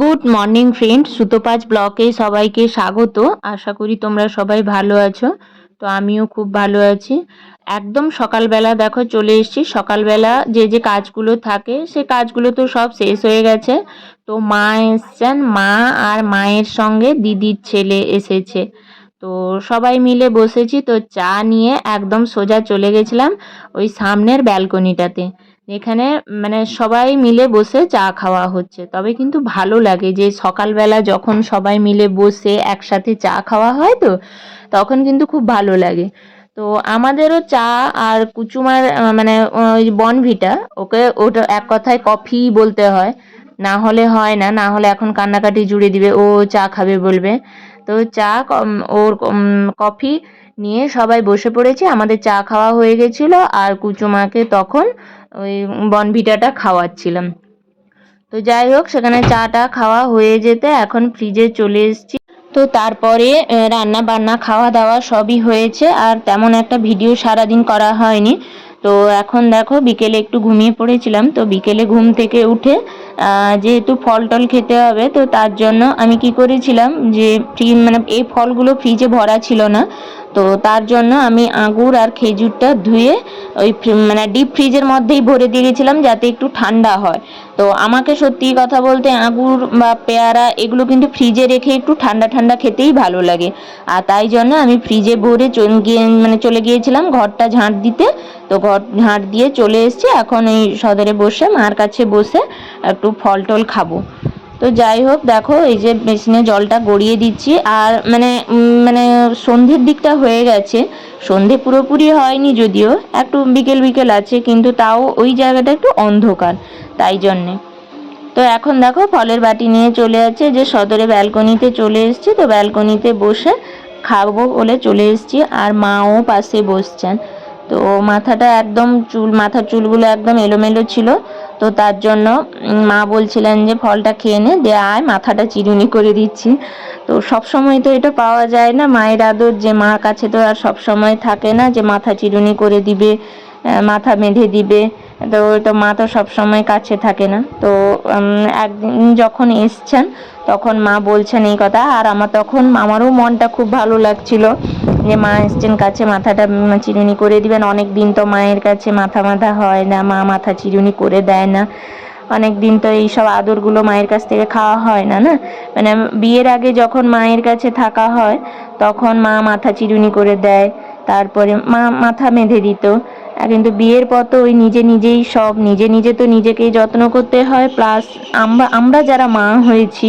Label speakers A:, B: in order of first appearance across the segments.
A: Good morning friend সুতোপাজ ব্লকে সবাইকে স্বাগত। আশা করি তোমরা সবাই ভালো আছো। তো আমিও খুব ভালো আছি। একদম সকালবেলা দেখো চলে এসেছি। সকালবেলা যে যে কাজগুলো থাকে, সে কাজগুলো তো সব শেষ হয়ে গেছে। তো মা এসছেন, মা আর মায়ের সঙ্গে দিদির ছেলে এসেছে। তো সবাই মিলে বসেছি। তো চা নিয়ে একদম সোজা চলে গেছিলাম ওই সামনের ব্যালকনিটাতে। এখানে মানে সবাই মিলে বসে চা খাওয়া হচ্ছে। তবে কিন্তু ভালো লাগে যে সকালবেলা যখন সবাই মিলে বসে একসাথে চা খাওয়া হয় তো, তখন কিন্তু খুব ভালো লাগে। তো আমাদেরও চা আর কুচুমার মানে ওই বনভিটা, ওকে ওটা এক কথায় কফি বলতে হয়। না হলে হয় না না হলে এখন কান্নাকাটি জুড়ে দিবে, ও চা খাবে বলবে। তো চা ওর কফি নিয়ে সবাই বসে পড়েছে। আমাদের চা খাওয়া হয়ে গেছিল আর কুচুমাকে তখন ওই বনভিটাটা খাওয়াচ্ছিলাম। তো যাই হোক, সেখানে চাটা খাওয়া হয়ে যেতে এখন ফ্রিজে চলে এসেছি। তো তারপরে রান্না বান্না খাওয়া দাওয়া সবই হয়েছে আর তেমন একটা ভিডিও সারাদিন করা হয়নি। তো এখন দেখো, বিকেলে একটু ঘুমিয়ে পড়েছিলাম। তো বিকেলে ঘুম থেকে উঠে যেহেতু ফল টল খেতে হবে, তো তার জন্য আমি কি করেছিলাম যে ফ্রি মানে এই ফলগুলো ফ্রিজে ভরা ছিল না। তো তার জন্য আমি আঙুর আর খেজুরটা ধুয়ে ওই মানে ডিপ ফ্রিজের মধ্যেই ভরে দিয়ে গেছিলাম যাতে একটু ঠান্ডা হয়। তো আমাকে সত্যি কথা বলতে আঙুর বা পেয়ারা এগুলো কিন্তু ফ্রিজে রেখে একটু ঠান্ডা ঠান্ডা খেতেই ভালো লাগে। আর তাই জন্য আমি ফ্রিজে ভরে গিয়ে মানে চলে গিয়েছিলাম ঘরটা ঝাঁট দিতে। তো ঘর ঝাঁট দিয়ে চলে এসেছি। এখন এই সদরে বসে মার কাছে বসে একটু ফল টল খাব। তো যাই হোক, দেখো, এই যে মেশিনে জলটা গড়িয়ে দিচ্ছি। আর মানে মানে সন্ধ্যের দিকটা হয়ে গেছে। সন্ধে পুরোপুরি হয়নি যদিও, একটু বিকেল বিকেল আছে, কিন্তু তাও ওই জায়গাটা একটু অন্ধকার, তাই জন্যে। তো এখন দেখো, ফলের বাটি নিয়ে চলে আছে যে সদরে ব্যালকনিতে চলে এসছি, তো ব্যালকনিতে বসে খাব বলে চলে এসছি, আর মাও পাশে বসছেন। তো মাথাটা একদম চুল, মাথার চুলগুলো একদম এলোমেলো ছিল। তো তার জন্য মা বলছিলেন যে ফলটা খেয়ে নে দে আয়, মাথাটা চিরুনি করে দিচ্ছি। তো সব সময় তো এটা পাওয়া যায় না, মায়ের আদর যে মা কাছে তো আর সব সময় থাকে না যে মাথা চিরুনি করে দিবে মাথা বেঁধে দিবে। তো তো মা তো সবসময় কাছে থাকে না। তো একদিন যখন এসছেন, তখন মা বলছেন এই কথা, আর আমার তখন, আমারও মনটা খুব ভালো লাগছিল। যে মা এসছেন কাছে মাথাটা চিরুনি করে দিবেন। অনেক দিন তো মায়ের কাছে মাথা মাথা হয় না, মা মাথা চিরুনি করে দেয় না। অনেক দিন তো এইসব আদরগুলো মায়ের কাছ থেকে খাওয়া হয় না না? মানে বিয়ের আগে যখন মায়ের কাছে থাকা হয়, তখন মা মাথা চিরুনি করে দেয়, তারপরে মা মাথা বেঁধে দিত। কিন্তু বিয়ের পর তো ওই নিজে নিজেই সব, নিজে নিজে তো নিজেকেই যত্ন করতে হয়। প্লাস আমরা আমরা যারা মা হয়েছি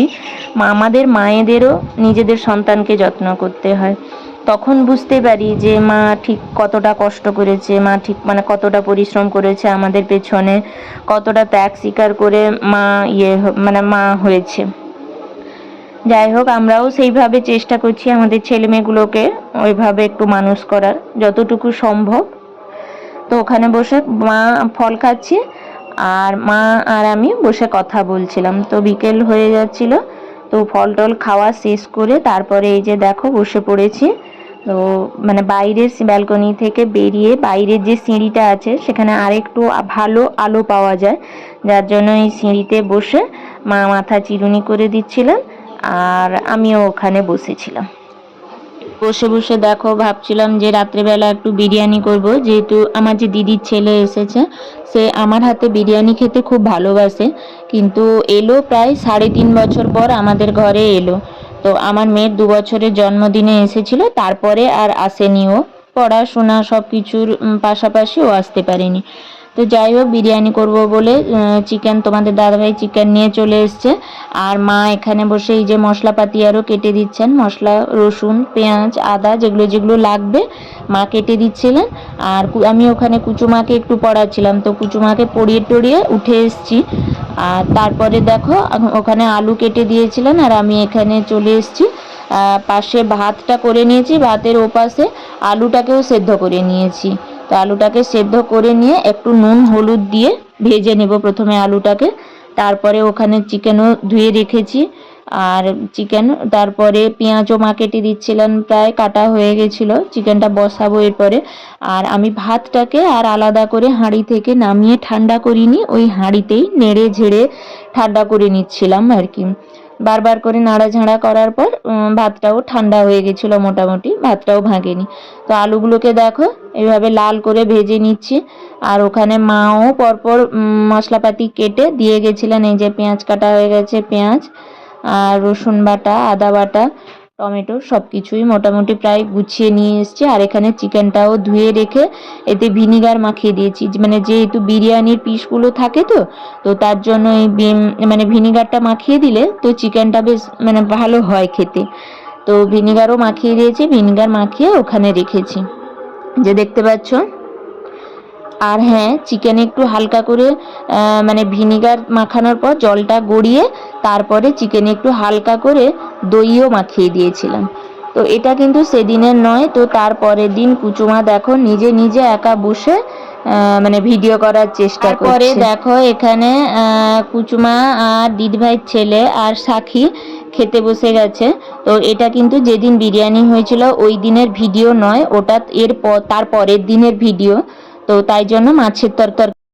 A: আমাদের মায়েদেরও নিজেদের সন্তানকে যত্ন করতে হয়। তখন বুঝতে পারি যে মা ঠিক কতটা কষ্ট করেছে, মা ঠিক মানে কতটা পরিশ্রম করেছে আমাদের পেছনে, কতটা ত্যাগ স্বীকার করে মা ইয়ে মানে মা হয়েছে। যাই হোক, আমরাও সেইভাবে চেষ্টা করছি আমাদের ছেলে মেয়েগুলোকে ওইভাবে একটু মানুষ করার, যতটুকু সম্ভব। তো ওখানে বসে মা ফল খাচ্ছে, আর মা আর আমি বসে কথা বলছিলাম। তো বিকেল হয়ে যাচ্ছিল, তো ফল টল খাওয়া শেষ করে তারপরে এই যে দেখো বসে পড়েছি। তো মানে বাইরের ব্যালকনি থেকে বেরিয়ে বাইরের যে সিঁড়িটা আছে, সেখানে আরেকটু ভালো আলো পাওয়া যায়। যার জন্য এই সিঁড়িতে বসে মা মাথা চিরুনি করে দিচ্ছিলেন আর আমিও ওখানে বসেছিলাম। বসে বসে দেখো, ভাবছিলাম যে রাত্রেবেলা একটু বিরিয়ানি করব। যেহেতু আমার যে দিদির ছেলে এসেছে, সে আমার হাতে বিরিয়ানি খেতে খুব ভালোবাসে। কিন্তু এলো প্রায় সাড়ে তিন বছর পর আমাদের ঘরে এলো। তো আমার মেয়ের দু বছরের জন্মদিনে এসেছিল, তারপরে আর আসেনি ও। পড়াশোনা সব কিছুর পাশাপাশি ও আসতে পারেনি। তো যাই হোক, বিরিয়ানি করব বলে চিকেন তোমাদের দাদাভাই চিকেন নিয়ে চলে এসছে। আর মা এখানে বসে এই যে মশলাপাতি আরও কেটে দিচ্ছেন। মশলা, রসুন, পেঁয়াজ, আদা, যেগুলো যেগুলো লাগবে, মা কেটে দিচ্ছিলেন। আর আমি ওখানে কুচুমাকে একটু পড়াচ্ছিলাম। তো কুচুমাকে পড়িয়ে টড়িয়ে উঠে এসছি। আর তারপরে দেখো ওখানে আলু কেটে দিয়েছিলেন আর আমি এখানে চলে এসেছি। পাশে ভাতটা করে নিয়েছি, ভাতের ওপাশে আলুটাকেও সেদ্ধ করে নিয়েছি। তো আলুটাকে সেদ্ধ করে নিয়ে একটু নুন, হলুদ দিয়ে ভেজে নেব প্রথমে আলুটাকে। তারপরে ওখানে চিকেনও ধুয়ে রেখেছি। আর চিকেন তারপরে পেঁয়াজও মা কেটে দিচ্ছিলেন প্রায় কাটা হয়ে গেছিল। চিকেনটা বসাবো এরপরে। আর আমি ভাতটাকে আর আলাদা করে হাঁড়ি থেকে নামিয়ে ঠান্ডা করিনি, ওই হাঁড়িতেই নেড়ে ঝেড়ে ঠান্ডা করে নিচ্ছিলাম আর কি। বারবার করে নাড়াঝাড়া করার পর ভাতটাও ঠান্ডা হয়ে গেছিল মোটামুটি, ভাতটাও ভাঙেনি। তো আলুগুলোকে দেখো, এভাবে লাল করে ভেজে নিচ্ছি। আর ওখানে মাও পরপর মশলাপাতি কেটে দিয়ে গেছিলেন, এই যে পেঁয়াজ কাটা হয়ে গেছে, পেঁয়াজ। আর রসুন বাটা, আদা বাটা, টমেটো সব কিছুই মোটামুটি প্রায় গুছিয়ে নিয়ে এসেছি। আর এখানে চিকেনটাও ধুয়ে রেখে এতে ভিনিগার মাখিয়ে দিয়েছি। মানে যেহেতু বিরিয়ানির পিসগুলো থাকে তো তো তার জন্য এই মানে ভিনিগারটা মাখিয়ে দিলে তো চিকেনটা বেশ মানে ভালো হয় খেতে। তো ভিনিগারও মাখিয়ে দিয়েছি, ভিনিগার মাখিয়ে ওখানে রেখেছি। যে, দেখতে পাচ্ছ আর হ্যাঁ চিকেনে একটু হালকা করে মানে ভিনিগার মাখানোর পর জলটা গড়িয়ে তারপরে চিকেনে একটু হালকা করে দইও মাখিয়ে দিয়েছিলাম। তো এটা কিন্তু সেদিনের নয় তো তার পরের দিন কুচুমা দেখো নিজে নিজে একা বসে মানে ভিডিও করার চেষ্টা করে দেখো এখানে কুচুমা আর দিদিভাইয়ের ছেলে আর সাক্ষী খেতে বসে গেছে। তো এটা কিন্তু যেদিন বিরিয়ানি হয়েছিল ওই দিনের ভিডিও নয় ওটা এর তার পরের দিনের ভিডিও তো তাই জন্য মাছের তরকার